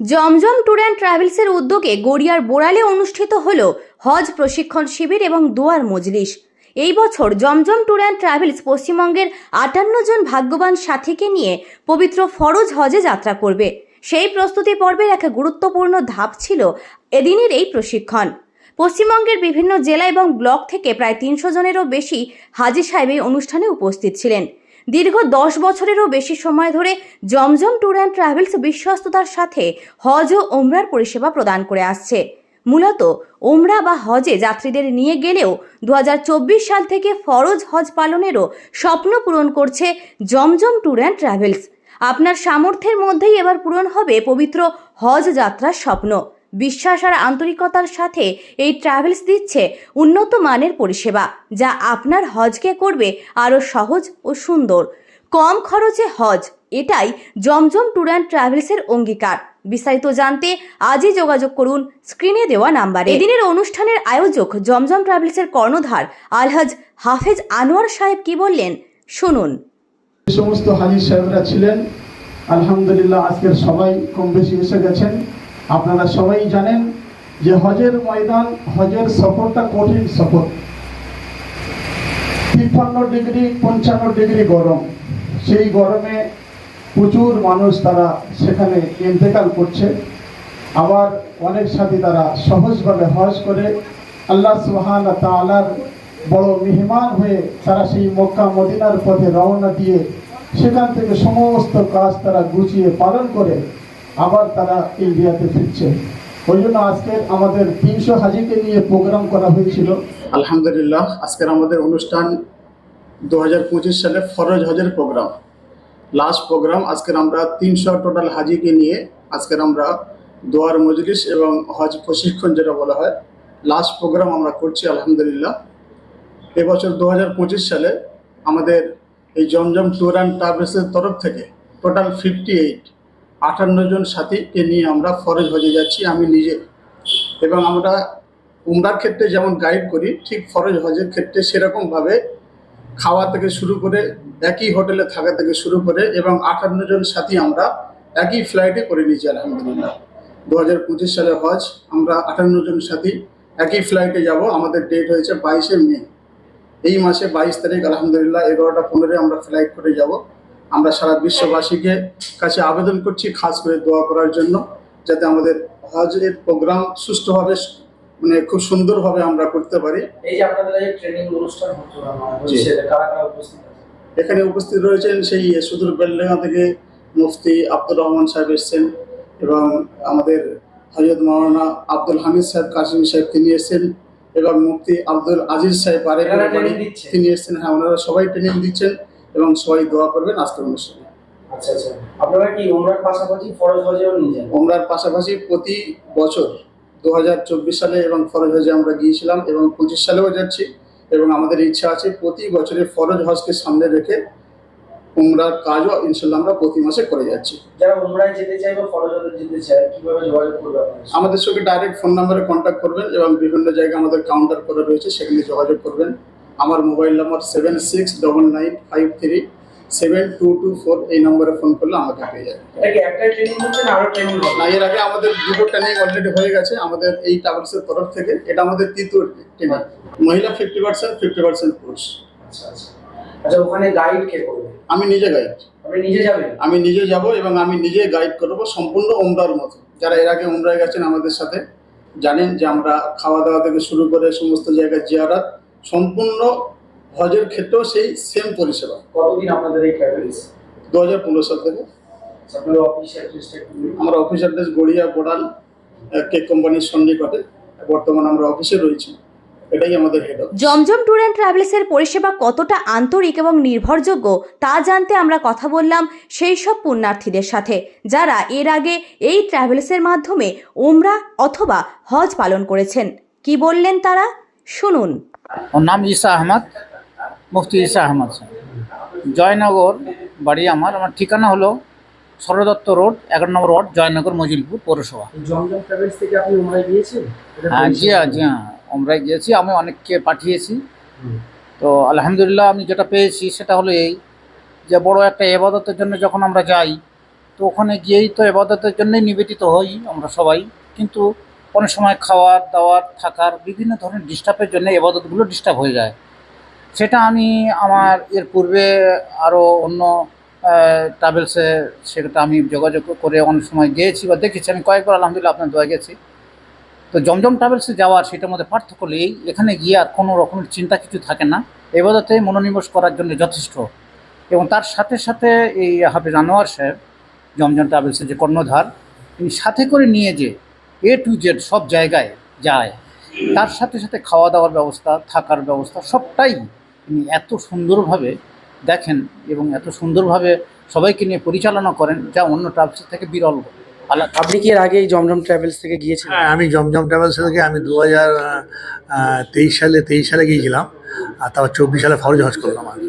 Zamzam tour and ট্রাভেলসের উদ্যোগে গড়িয়ার বোড়ালে অনুষ্ঠিত হল হজ প্রশিক্ষণ শিবির এবং দুয়ার মজলিস। এই বছর জমজম ট্যুর অ্যান্ড ট্রাভেলস পশ্চিমবঙ্গের আটান্ন জন ভাগ্যবান সাথীকে নিয়ে পবিত্র ফরজ হজে যাত্রা করবে। সেই প্রস্তুতি পর্বের এক গুরুত্বপূর্ণ ধাপ ছিল এদিনের এই প্রশিক্ষণ। পশ্চিমবঙ্গের বিভিন্ন জেলা এবং ব্লক থেকে প্রায় তিনশো জনেরও বেশি হাজি সাহেব এই অনুষ্ঠানে উপস্থিত ছিলেন। দীর্ঘ দশ বছরেরও বেশি সময় ধরে জমজম ট্যুর অ্যান্ড ট্রাভেলস বিশ্বস্ততার সাথে হজ ও ওমরার পরিষেবা প্রদান করে আসছে। মূলত ওমরা বা হজে যাত্রীদের নিয়ে গেলেও দু হাজার চব্বিশ সাল থেকে ফরজ হজ পালনেরও স্বপ্ন পূরণ করছে জমজম ট্যুর অ্যান্ড ট্রাভেলস। আপনার সামর্থ্যের মধ্যেই এবার পূরণ হবে পবিত্র হজ যাত্রার স্বপ্ন। বিশ্বাস আর আন্তরিকতার সাথে এই ট্রাভেলস দিচ্ছে উন্নত মানের পরিষেবা, যা আপনার হজকে করবে আরও সহজ ও সুন্দর। কম খরচে হজ, এটাই জমজম ট্যুর অ্যান্ড ট্রাভেলসের অঙ্গীকার। বিস্তারিত জানতে আজই যোগাযোগ করুন স্ক্রিনে দেওয়া নাম্বারে। এদিনের অনুষ্ঠানের আয়োজক জমজম ট্রাভেলসের কর্ণধার আলহাজ হাফেজ আনোয়ার সাহেব কি বললেন? শুনুন। সমস্ত হাজির সাহেবরা ছিলেন, আলহামদুলিল্লাহ আজকের সবাই কম বেশি এসে গেছেন। আপনারা সবাই জানেন যে হজের ময়দান, হজের সফরটা কঠিন সফর। তিপ্পান্ন ডিগ্রি, পঞ্চান্ন ডিগ্রি গরম। সেই গরমে প্রচুর মানুষ তারা সেখানে ইন্তেকাল করছে। আবার অনেক সাথী তারা সহজভাবে হজ করে। আল্লাহ সুবহান তাআলার বড় মেহমান হয়ে তারা সেই মক্কা, মদিনার পথে রওনা দিয়ে সেখান থেকে সমস্ত কাজ তারা গুছিয়ে পালন করে। আবার তারা ইন্ডিয়াতে ফিরছে। ওই জন্য আজকের আমাদের তিনশো হাজিকে নিয়ে প্রোগ্রাম করা হয়েছিল। আলহামদুলিল্লাহ, আজকের আমাদের অনুষ্ঠান দু হাজার পঁচিশ সালে ফরজ হজের প্রোগ্রাম লাস্ট প্রোগ্রাম আজকের আমরা তিনশো টোটাল হাজিকে নিয়ে আজকের আমরা দোয়ার মজলিস এবং হজ প্রশিক্ষণ যেটা বলা হয় লাস্ট প্রোগ্রাম আমরা করছি আলহামদুলিল্লাহ। এবছর দু হাজার পঁচিশ সালে আমাদের এই জমজম ট্যুর অ্যান্ড ট্রাভেলসের তরফ থেকে টোটাল ফিফটি এইট আটান্ন জন সাথীকে নিয়ে আমরা ফরেজ হজে যাচ্ছি, আমি নিজে। এবং আমরা উমরার ক্ষেত্রে যেমন গাইড করি, ঠিক ফরেজ হজের ক্ষেত্রে সেরকমভাবে খাওয়া থেকে শুরু করে, একই হোটেলে থাকা থেকে শুরু করে এবং আটান্ন জন সাথী আমরা একই ফ্লাইটে করে নিয়েছি, আলহামদুলিল্লাহ। দু হাজার পঁচিশ সালে হজ, আমরা আটান্ন জন সাথী একই ফ্লাইটে যাব, আমাদের ডেট হয়েছে বাইশে মে। এই মাসে বাইশ তারিখ, আলহামদুলিল্লাহ, এগারোটা পনেরোই আমরা ফ্লাইট করে যাব। আমরা সারা বিশ্ববাসীকে কাছে আবেদন করছি খাস করে দোয়া করার জন্য যাতে আমাদের হজের প্রোগ্রাম সুষ্ঠুভাবে মানে খুব সুন্দরভাবে আমরা করতে পারি এই যে আপনাদের এই ট্রেনিং অনুষ্ঠান হতো আমার জি। হচ্ছে কারা কারা উপস্থিত আছে এখানে উপস্থিত রয়েছেন সেই সুদূর বেলডাঙ্গা থেকে মুফতি আব্দুর রহমান সাহেব এসছেন এবং আমাদের হজরত মাওলানা আব্দুল হামিদ সাহেব কাশিম সাহেব তিনি এসছেন এবং মুফতি আব্দুল আজিজ সাহেব আরেক? তিনি এসছেন হ্যাঁ ওনারা সবাই ট্রেনিং দিচ্ছেন এবং সবাই দোয়া করবেন আজকের অনুষ্ঠানে আচ্ছা আচ্ছা। আপনারা কি ওমরার পাশাপাশি ফরজ হজেও নিয়ে যান? ওমরার পাশাপাশি প্রতি বছর দু হাজার চব্বিশ সালে এবং ফরজ হজে আমরা গিয়েছিলাম এবং পঁচিশ সালেও যাচ্ছি এবং আমাদের ইচ্ছা আছে প্রতি বছরে ফরজ হজকে সামনে রেখে উমরার কাজও ইনশাল্লাহ আমরা প্রতি মাসে করে যাচ্ছি। যারা ওমরায় যেতে চায় বা ফরজ যেতে চায় কীভাবে যোগাযোগ করবে আমাদের সঙ্গে ডাইরেক্ট ফোন নাম্বারে কন্ট্যাক্ট করবেন এবং বিভিন্ন জায়গায় আমাদের কাউন্টার করা রয়েছে সেখানে যোগাযোগ করবেন। আমার mobile number seven six double nine five three seven two two four এই নম্বরে ফোন করলে আমাকে পেয়ে যাবে। একটাই ট্রেনিং হচ্ছে না এর আগে আমাদের দুটো ট্রেনিং অলরেডি হয়ে গেছে আমাদের এই ট্রাভেলসের তরফ থেকে। এটা আমাদের তৃতীয় ট্রেনিং মহিলা ফিফটি পার্সেন্ট ফিফটি পার্সেন্ট পুরুষ। আচ্ছা আচ্ছা। আচ্ছা ওখানে গাইড কে করবে? আমি নিজে গাইড আপনি নিজে যাবেন? আমি নিজে যাব এবং আমি নিজে গাইড করব সম্পূর্ণ ওমরার মতো। যারা এর আগে ওমরায় গেছেন আমাদের সাথে জানেন যে আমরা খাওয়া দাওয়া থেকে শুরু করে সমস্ত জায়গায় জিয়ারাত সম্পূর্ণ হজের ক্ষেত্রেও সেই সেম পরিষেবা। কতদিন আপনাদের এই ট্রাভেলস দু হাজার পনেরো সাল থেকে। বলুন। আমরা office address Garia Boral cake কোম্পানির সন্নিকটে। বর্তমানে আমরা অফিসে রয়েছি। এটাই আমাদের হেড জমজম ট্যুর অ্যান্ড ট্রাভেলসের পরিষেবা কতটা আন্তরিক এবং নির্ভরযোগ্য তা জানতে আমরা কথা বললাম সেই সব পুণ্যার্থীদের সাথে যারা এর আগে এই ট্রাভেলসের মাধ্যমে ওমরা অথবা হজ পালন করেছেন। কি বললেন তারা? শুনুন। ওর নাম ঈসা আহমদ মুফতি ঈসা আহমদ জয়নগর বাড়ি আমার আমার ঠিকানা হলো সরদত্ত রোড এগারো নম্বর ওয়ার্ড জয়নগর মজিলপুর পৌরসভা। হ্যাঁ জি? হ্যাঁ জি হ্যাঁ আমরা গিয়েছি আমি অনেককে পাঠিয়েছি। তো আলহামদুলিল্লাহ আমি যেটা পেয়েছি সেটা হলো এই যে বড় একটা এবাদতের জন্য যখন আমরা যাই তো ওখানে গিয়েই তো এবাদতের জন্যই নিবেদিত হই আমরা সবাই। কিন্তু অনেক সময় খাওয়ার, দাওয়ার, থাকার বিভিন্ন ধরনের ডিস্টার্বের জন্য এবাদতগুলো ডিস্টার্ব হয়ে যায়। সেটা আমি আমার এর পূর্বে আরও অন্য ট্রাভেলসে সেটা আমি যোগাযোগ করে অনেক সময় গিয়েছি বা দেখেছি। আমি কয়েকবার আলহামদুলিল্লাহ আপনার দোয়া গেছি। তো জমজম ট্রাভেলসে যাওয়ার সেটার মধ্যে পার্থক্য এই এখানে গিয়ে আর কোনো রকমের চিন্তা কিছু থাকে না। এবাদতে মনোনিবেশ করার জন্য যথেষ্ট। এবং তার সাথে সাথে এই হাফিজ আনোয়ার সাহেব, জমজম ট্রাভেলসের যে কর্ণধার, তিনি সাথে করে নিয়ে যে এ টু জেড সব জায়গায় যায়। তার সাথে সাথে খাওয়া দাওয়ার ব্যবস্থা থাকার ব্যবস্থা সবটাই তিনি এত সুন্দরভাবে দেখেন এবং এত সুন্দরভাবে সবাইকে নিয়ে পরিচালনা করেন যা অন্য ট্রাভেলসের থেকে বিরল। আপনি কি এর আগে এই জমজম ট্রাভেলস থেকে গিয়েছিলেন? হ্যাঁ আমি জমজম ট্রাভেলস থেকে আমি দু হাজার তেইশ সালে তেইশ সালে গিয়েছিলাম। আর তারপর চব্বিশ সালে ফরজ হজ করলাম আমি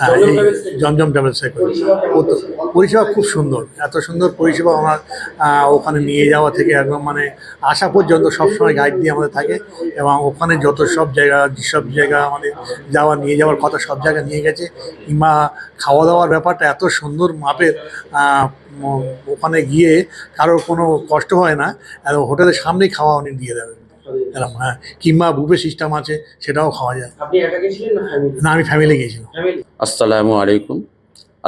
হ্যাঁ, এই জমজম ট্রাভেলস করি। পরিষেবা ও তো পরিষেবা খুব সুন্দর এত সুন্দর পরিষেবা আমার ওখানে নিয়ে যাওয়া থেকে একদম মানে আসা পর্যন্ত সবসময় গাইড দিয়ে আমাদের থাকে এবং ওখানে যত সব জায়গা যেসব জায়গা আমাদের যাওয়া নিয়ে যাওয়ার কথা সব জায়গায় নিয়ে গেছে। কিংবা খাওয়া দাওয়ার ব্যাপারটা এত সুন্দর মাপের ওখানে গিয়ে কারোর কোনো কষ্ট হয় না আর হোটেলের সামনেই খাওয়া উনি দিয়ে দেবেন। এরকম হ্যাঁ। কিংবা বুফে সিস্টেম আছে সেটাও খাওয়া যায়। আপনি একা গেছিলেন না আমি ফ্যামিলি গিয়েছিলাম আসসালামু আলাইকুম।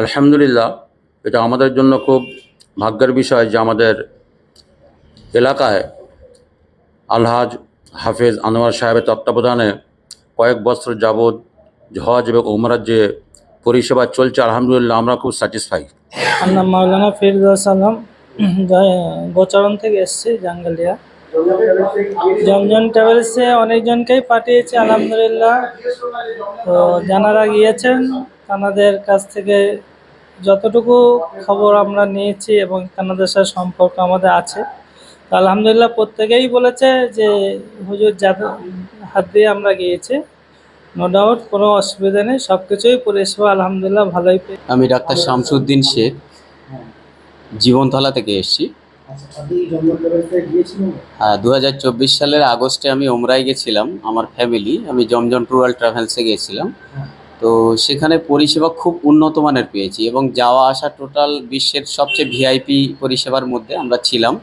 আলহামদুলিল্লাহ এটা আমাদের জন্য খুব ভাগ্যের বিষয় যে আমাদের এলাকায় আলহাজ হাফেজ আনোয়ার সাহেবের তত্ত্বাবধানে কয়েক বছর যাবৎ হজ এবং উমরার যে পরিষেবা চলছে আলহামদুলিল্লাহ আমরা খুব স্যাটিসফাই আমার নাম মাওলানা ফিরদা সালাম গোচরণ থেকে এসছি জাঙ্গালিয়া। জমজম ট্রাভেলস অনেকজনকেই পাঠিয়েছি, আলহামদুলিল্লাহ। তো যারা গিয়েছেন তাদের কাছ থেকে যতটুকু খবর আমরা নিয়েছি এবং তাদের সাথে সম্পর্ক আমাদের আছে। তো আলহামদুলিল্লাহ প্রত্যেকেই বলেছে যে হুজুর হাত দিয়ে আমরা গিয়েছি। নো ডাউট কোনো অসুবিধা নেই সব কিছুই পরিষেবা, আলহামদুলিল্লাহ, ভালোই আমি ডাক্তার শামসুদ্দিন শেখ, জীবনতলা থেকে এসেছি। আচ্ছা গিয়েছিলেন? দু হাজার চব্বিশ সালের আগস্টে আমি ওমরায় গেছিলাম আমার ফ্যামিলি আমি জমজম ট্যুরাল ট্রাভেলসে গেছিলাম। তো সেখানে পরিষেবা খুব উন্নত মানের পেয়েছি এবং যাওয়া আসা টোটাল বিশ্বের সবচেয়ে ভিআইপি পরিষেবার মধ্যে আমরা ছিলাম।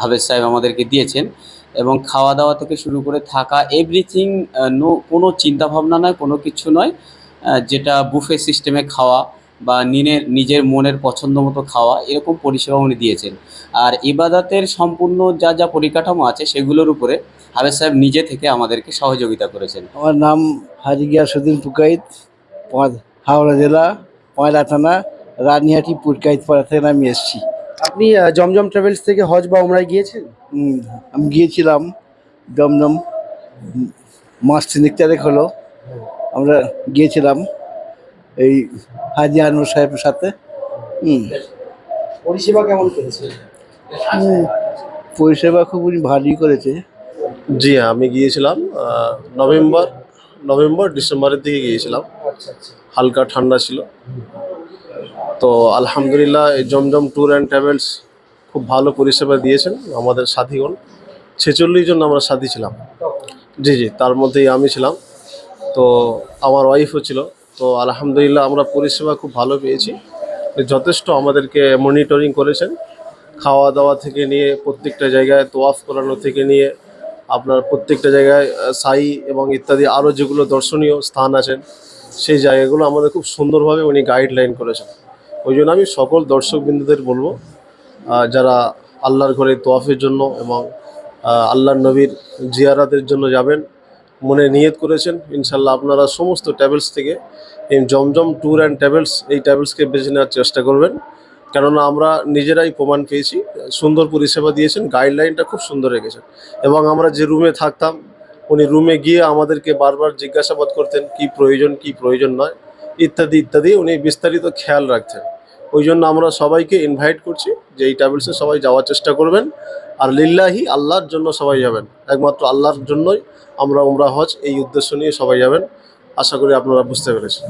হাফেজ সাহেব আমাদেরকে দিয়েছেন এবং খাওয়া দাওয়া থেকে শুরু করে থাকা এভরিথিং নো কোনো চিন্তাভাবনা নয় কোনো কিছু নয় যেটা বুফে সিস্টেমে খাওয়া বা নিনের নিজের মনের পছন্দ মতো খাওয়া এরকম পরিষেবা উনি দিয়েছেন। আর ইবাদাতের সম্পূর্ণ যা যা পরিকাঠামো আছে সেগুলোর উপরে হাফেজ সাহেব নিজে থেকে আমাদেরকে সহযোগিতা করেছেন। আমার নাম হাজি গিয়াসুদ্দিন পুকাইত হাওড়া জেলা পয়লা থানা রানিহাটি পুরকাইত পাড়া থেকে আমি এসেছি। আপনি জমজম ট্রাভেলস থেকে হজ বা উমরায় গিয়েছেন? হুম, আমি গিয়েছিলাম জমজম মাস তিনেক তারিখ হলো। আমরা গিয়েছিলাম। এই হাজি আনোয়ার সাহেবের সাথে। পরিষেবা কেমন পেয়েছে হুম, পরিষেবা খুব ভালোই করেছে। জি হ্যাঁ আমি গিয়েছিলাম নভেম্বর নভেম্বর ডিসেম্বরের দিকে গিয়েছিলাম। আচ্ছা আচ্ছা। হালকা ঠান্ডা ছিল। তো আলহামদুলিল্লাহ এই জমজম ট্যুর অ্যান্ড ট্রাভেলস খুব ভালো পরিষেবা দিয়েছেন আমাদের সাথীগণ। ছেচল্লিশ জন আমরা সাথী ছিলাম। জি জি তার মধ্যেই আমি ছিলাম। তো আমার ওয়াইফও ছিল। তো আলহামদুলিল্লাহ আমরা পরিষেবা খুব ভালো পেয়েছি। যথেষ্ট আমাদেরকে মনিটরিং করেছেন। খাওয়া দাওয়া থেকে নিয়ে প্রত্যেকটা জায়গায় তোয়াফ করানো থেকে নিয়ে আপনার প্রত্যেকটা জায়গায় সাই এবং ইত্যাদি আরও যেগুলো দর্শনীয় স্থান আছেন, সেই জায়গাগুলো আমাদের খুব সুন্দরভাবে উনি গাইডলাইন করেছেন। ওই জন্য আমি সকল দর্শকবৃন্দদের বলব যারা আল্লাহর ঘরে তোয়াফের জন্য এবং আল্লাহর নবীর জিয়ারাতের জন্য যাবেন মনে নিয়ত করেছেন, ইনশাল্লাহ আপনারা সমস্ত ট্রাভেলস থেকে এই জমজম ট্যুর অ্যান্ড ট্রাভেলস এই ট্রাভেলসকে বেছে নেওয়ার চেষ্টা করবেন। কেননা আমরা নিজেরাই প্রমাণ পেয়েছি, সুন্দর পরিষেবা দিয়েছেন গাইডলাইনটা খুব সুন্দর রেখেছেন। এবং আমরা যে রুমে থাকতাম, উনি রুমে গিয়ে আমাদেরকে বারবার জিজ্ঞাসাবাদ করতেন, কি প্রয়োজন কি প্রয়োজন নয়, ইত্যাদি ইত্যাদি উনি বিস্তারিত খেয়াল রাখতেন। ওই জন্য আমরা সবাইকে ইনভাইট করছি যে এই ট্রাভেলসে সবাই যাওয়ার চেষ্টা করবেন। আর লিল্লাহি, আল্লাহর জন্য সবাই যাবেন। একমাত্র আল্লাহর জন্যই আমরা উমরা হজ এই উদ্দেশ্য নিয়ে সবাই যাবেন। আশা করি আপনারা বুঝতে পেরেছেন।